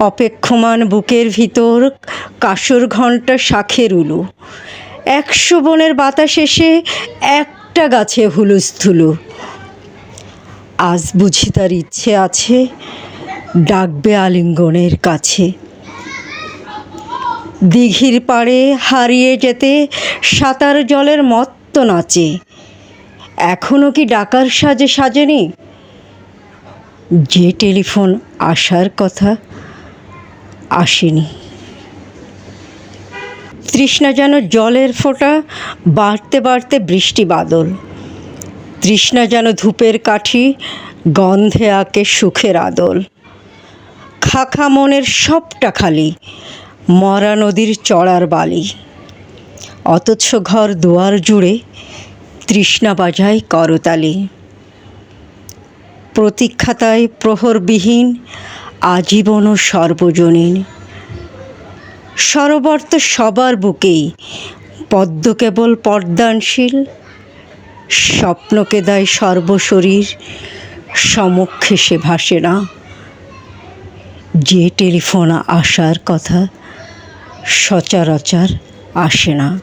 অপেক্ষমান বুকের ভিতর কাসর ঘণ্টা শাখের উলু। একশো বনের বাতাস এসে একটা গাছে হুলুস্থুলু আজ বুঝি তার ইচ্ছে আছে ডাকবে আলিঙ্গনের কাছে। দিঘির পাড়ে হারিয়ে যেতে সাঁতার জলের মত্ত নাচে। এখনও কি ডাকার সাজে সাজেনি? যে টেলিফোন আসার কথা আসেনি। তৃষ্ণা যেন জলের ফোঁটা, বাড়তে বাড়তে বৃষ্টি বাদল। তৃষ্ণা যেন ধূপের কাঠি, গন্ধে আঁকে সুখের আদল। খাখা মনের সবটা খালি, মরা নদীর চড়ার বালি। অথচ ঘর দুয়ার জুড়ে তৃষ্ণা বাজায় করতালি। প্রতীক্ষাতায় প্রহরবিহীন আজীবন ও সর্বজনীন। সরোবর তো সবার বুকেই। পদ্ম কেবল পর্দানশীল। স্বপ্নকে দেয় সর্বশরীর। সমক্ষে সে ভাসে না। যে টেলিফোন আসার কথা সচরাচর আসে না।